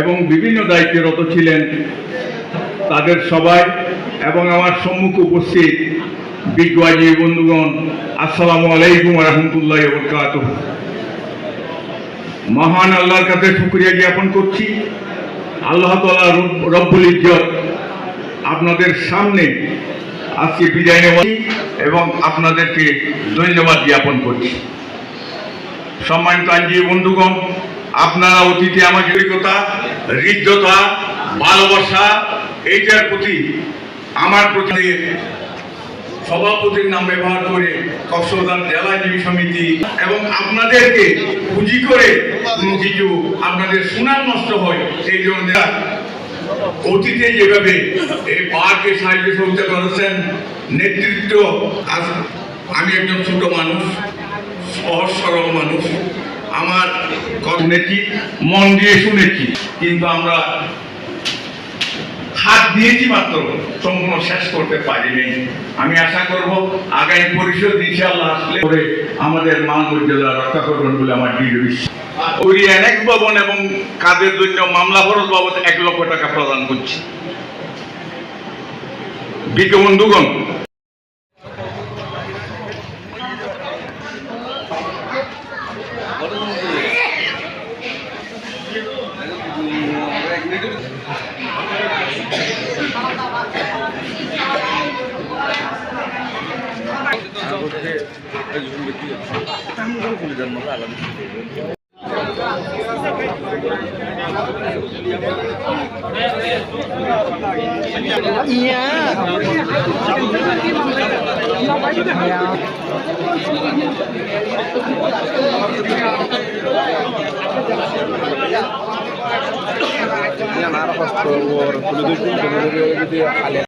এবং বিভিন্ন দায়িত্বরত ছিলেন তাদের সবাই এবং আমার সম্মুখে উপস্থিত বিজ্ঞানী বন্ধুগণ, আসসালামু আলাইকুম রহমতুল্লাহ বরকাত মহান আল্লাহর কাছে শুক্রিয়া জ্ঞাপন করছি। আল্লাহ তালা রব্বুল ইজ্জত আপনাদের সামনে আজকে বিদায় নেওয়া এবং আপনাদেরকে ধন্যবাদ জ্ঞাপন করছি। সম্মানিত আইনজীবী বন্ধুগণ, আপনারা অতীতে আমার জড়িকতা হৃদ্যতা, ভালোবাসা, এইটার প্রতি আমার প্রতি সভাপতির নাম ব্যবহার করে কক্সবাজার জেলা আইনজীবী সমিতি এবং আপনাদেরকে পুঁজি করে কোনো কিছু আপনাদের সুনাম নষ্ট হয়, সেই জন্য অতীতে যেভাবে এই পার্কে সাহায্য সহযোগিতা করেছেন নেতৃত্ব আমি একজন ছোট মানুষ, সহজ সরল মানুষ। আমার শুনেছি মন দিয়ে শুনেছি। কিন্তু আমরা হাত দিয়েছি মাত্র, সম্পূর্ণ শেষ করতে পারিনি। আমি আশা করব আগামী পরিষদ ইনশাআল্লাহ আসলে পরে আমাদের মান মর্যাদা রক্ষা করবেন বলে আমার দৃঢ় বিশ্বাস। ওই অনেক ভবন এবং কাজের জন্য মামলা খরচ বাবদ এক লক্ষ টাকা প্রদান করছি। বিজ্ঞ বন্ধুগণ Yan, arah pas keluar, kulit itu, kulit itu, gitu ya, kalian.